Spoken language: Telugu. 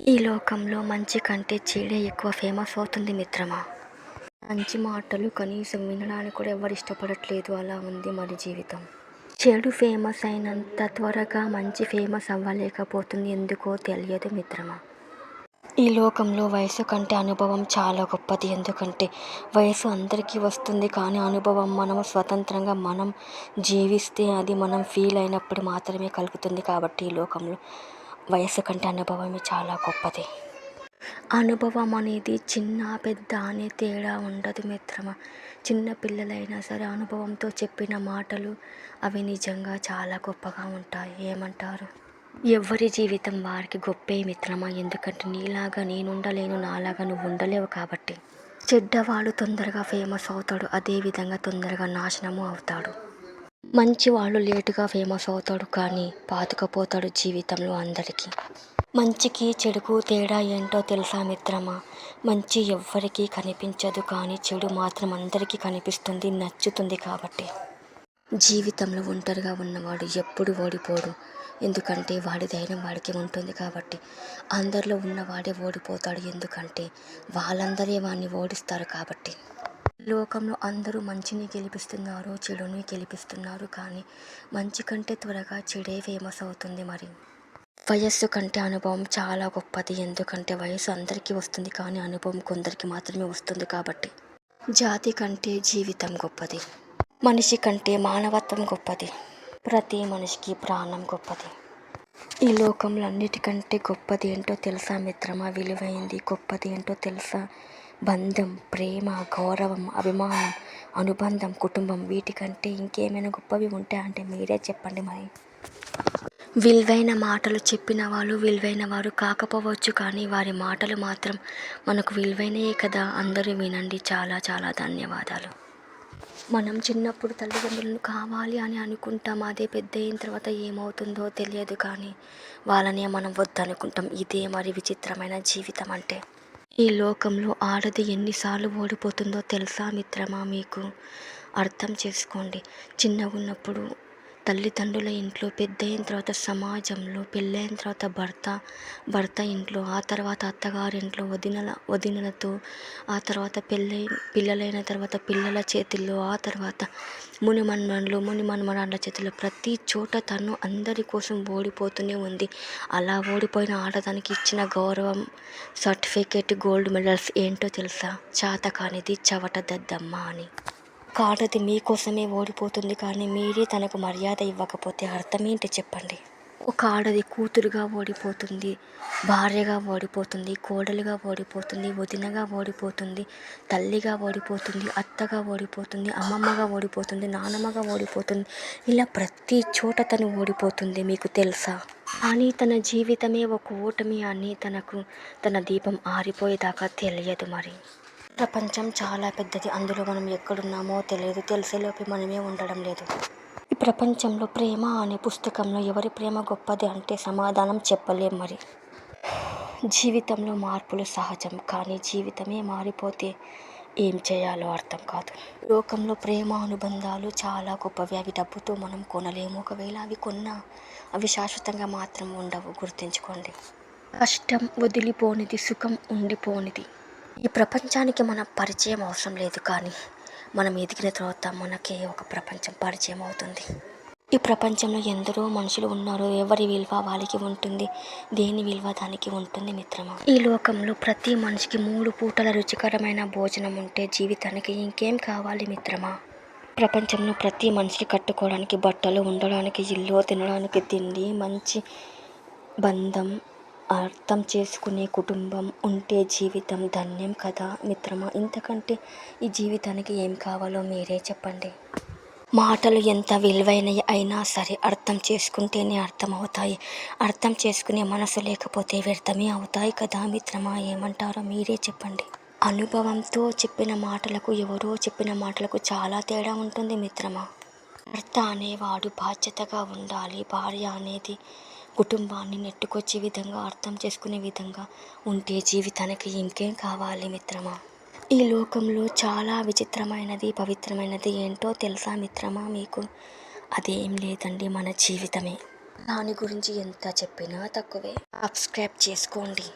ఈ లోకంలో మంచి కంటే చెడే ఎక్కువ ఫేమస్ అవుతుంది మిత్రమా? మంచి మాటలు కనీసం వినడానికి కూడా ఎవరు ఇష్టపడట్లేదు. అలా ఉంది మరి జీవితం. చెడు ఫేమస్ అయినంత త్వరగా మంచి ఫేమస్ అవ్వలేకపోతుంది. ఎందుకో తెలియదు మిత్రమా? ఈ లోకంలో వయసు కంటే అనుభవం చాలా గొప్పది. ఎందుకంటే వయసు అందరికీ వస్తుంది. కానీ అనుభవం మనం స్వతంత్రంగా మనం జీవిస్తే అది మనం ఫీల్ అయినప్పుడు మాత్రమే కలుగుతుంది. కాబట్టి ఈ లోకంలో వయసు కంటే అనుభవమే చాలా గొప్పది. అనుభవం అనేది చిన్న పెద్ద అనే తేడా ఉండదు మిత్రమా. చిన్న పిల్లలైనా సరే అనుభవంతో చెప్పిన మాటలు అవి నిజంగా చాలా గొప్పగా ఉంటాయి. ఏమంటారు? ఎవరి జీవితం వారికి గొప్పే మిత్రమా. ఎందుకంటే నీలాగా నేనుండలేను నాలాగా నువ్వు ఉండలేవు కాబట్టి. చెడ్డవాడు తొందరగా ఫేమస్ అవుతాడు అదేవిధంగా తొందరగా నాశనము అవుతాడు. మంచివాళ్ళు లేటుగా ఫేమస్ అవుతాడు కానీ పాతుకపోతాడు జీవితంలో అందరికీ. మంచికి చెడుకు తేడా ఏంటో తెలుసా మిత్రమా? మంచి ఎవ్వరికీ కనిపించదు కానీ చెడు మాత్రం అందరికీ కనిపిస్తుంది నచ్చుతుంది కాబట్టి. జీవితంలో ఒంటరిగా ఉన్నవాడు ఎప్పుడు ఓడిపోడు. ఎందుకంటే వాడి ధైర్యం వాడికి ఉంటుంది కాబట్టి. అందరిలో ఉన్నవాడే ఓడిపోతాడు ఎందుకంటే వాళ్ళందరే వాడిని ఓడిస్తారు కాబట్టి. లోకంలో అందరూ మంచిని గెలిపిస్తున్నారు చెడుని గెలిపిస్తున్నారు కానీ మంచి కంటే త్వరగా చెడే ఫేమస్ అవుతుంది మరి. వయస్సు కంటే అనుభవం చాలా గొప్పది. ఎందుకంటే వయసు అందరికీ వస్తుంది కానీ అనుభవం కొందరికి మాత్రమే వస్తుంది కాబట్టి. జాతి కంటే జీవితం గొప్పది. మనిషి కంటే మానవత్వం గొప్పది. ప్రతి మనిషికి ప్రాణం గొప్పది. ఈ లోకంలో అన్నిటికంటే గొప్పది ఏంటో తెలుసా మిత్రమా? విలువైంది గొప్పది ఏంటో తెలుసా? బంధం ప్రేమ గౌరవం అభిమానం అనుబంధం కుటుంబం వీటికంటే ఇంకేమైనా గొప్పవి ఉంటాయంటే మీరే చెప్పండి మరి. విలువైన మాటలు చెప్పిన వాళ్ళు విలువైన వారు కాకపోవచ్చు కానీ వారి మాటలు మాత్రం మనకు విలువైనయే కదా. అందరూ వినండి. చాలా చాలా ధన్యవాదాలు. మనం చిన్నప్పుడు తల్లిదండ్రులను కావాలి అని అనుకుంటాం. అదే పెద్ద అయిన తర్వాత ఏమవుతుందో తెలియదు కానీ వాళ్ళని మనం వద్దనుకుంటాం. ఇదే మరి విచిత్రమైన జీవితం అంటే. ఈ లోకంలో ఆడది ఎన్నిసార్లు ఓడిపోతుందో తెలుసా మిత్రమా మీకు? అర్థం చేసుకోండి. చిన్నగా ఉన్నప్పుడు తల్లిదండ్రుల ఇంట్లో పెద్దయిన తర్వాత సమాజంలో పెళ్ళైన తర్వాత భర్త భర్త ఇంట్లో ఆ తర్వాత అత్తగారింట్లో వదినల వదినలతో ఆ తర్వాత పెళ్ళై పిల్లలైన తర్వాత పిల్లల చేతుల్లో ఆ తర్వాత మునిమన్మన్లు మునిమన్మరాళ్ళ చేతుల్లో ప్రతి చోట తను అందరి కోసం ఓడిపోతూనే ఉంది. అలా ఓడిపోయిన ఆడదానికి ఇచ్చిన గౌరవం సర్టిఫికేట్ గోల్డ్ మెడల్స్ ఏంటో తెలుసా? చాతకానిది చవట దద్దమ్మ అని. కాడది మీకోసమే ఓడిపోతుంది కానీ మీరే తనకు మర్యాద ఇవ్వకపోతే అర్థమేంటి చెప్పండి? ఒక ఆడది కూతురుగా ఓడిపోతుంది భార్యగా ఓడిపోతుంది కోడలుగా ఓడిపోతుంది వదినగా ఓడిపోతుంది తల్లిగా ఓడిపోతుంది అత్తగా ఓడిపోతుంది అమ్మమ్మగా ఓడిపోతుంది నానమ్మగా ఓడిపోతుంది. ఇలా ప్రతి చోట తను ఓడిపోతుంది మీకు తెలుసా? కానీ తన జీవితమే ఒక ఓటమి అని తనకు తన దీపం ఆరిపోయేదాకా తెలియదు మరి. ప్రపంచం చాలా పెద్దది. అందులో మనం ఎక్కడున్నామో తెలియదు. తెలిసేలోపు మనమే ఉండడం లేదు. ఈ ప్రపంచంలో ప్రేమ అనే పుస్తకంలో ఎవరి ప్రేమ గొప్పది అంటే సమాధానం చెప్పలేం మరి. జీవితంలో మార్పులు సహజం. కానీ జీవితమే మారిపోతే ఏం చేయాలో అర్థం కాదు. లోకంలో ప్రేమ అనుబంధాలు చాలా గొప్పవి. అవి డబ్బుతో మనం కొనలేము. ఒకవేళ అవి కొన్నా అవి శాశ్వతంగా మాత్రం ఉండవు. గుర్తుంచుకోండి. కష్టం వదిలిపోనిది సుఖం ఉండిపోనిది. ఈ ప్రపంచానికి మన పరిచయం అవసరం లేదు కానీ మనం ఎదిగిన తర్వాత మనకే ఒక ప్రపంచం పరిచయం అవుతుంది. ఈ ప్రపంచంలో ఎందరో మనుషులు ఉన్నారు ఎవరి విలువ వాళ్ళకి ఉంటుంది దేని విలువ దానికి ఉంటుంది మిత్రమా? ఈ లోకంలో ప్రతి మనిషికి మూడు పూటల రుచికరమైన భోజనం ఉంటే జీవితానికి ఇంకేం కావాలి మిత్రమా? ప్రపంచంలో ప్రతి మనిషికి కట్టుకోవడానికి బట్టలు ఉండడానికి ఇల్లు తినడానికి తిండి మంచి బంధం అర్థం చేసుకునే కుటుంబం ఉంటే జీవితం ధన్యం కదా మిత్రమా? ఇంతకంటే ఈ జీవితానికి ఏం కావాలో మీరే చెప్పండి. మాటలు ఎంత విలువైనవి అయినా సరే అర్థం చేసుకుంటేనే అర్థమవుతాయి. అర్థం చేసుకునే మనసు లేకపోతే వ్యర్థమే అవుతాయి కదా మిత్రమా? ఏమంటారో మీరే చెప్పండి. అనుభవంతో చెప్పిన మాటలకు ఎవరో చెప్పిన మాటలకు చాలా తేడా ఉంటుంది మిత్రమా? భర్త అనేవాడు బాధ్యతగా ఉండాలి. భార్య అనేది కుటుంబాన్ని నెట్టుకొచ్చే విధంగా అర్థం చేసుకునే విధంగా ఉంటే జీవితానికి ఇంకేం కావాలి మిత్రమా? ఈ లోకంలో చాలా విచిత్రమైనది పవిత్రమైనది ఏంటో తెలుసా మిత్రమా మీకు? అదేం లేదండి మన జీవితమే. దాని గురించి ఎంత చెప్పినా తక్కువే. సబ్స్క్రైబ్ చేసుకోండి.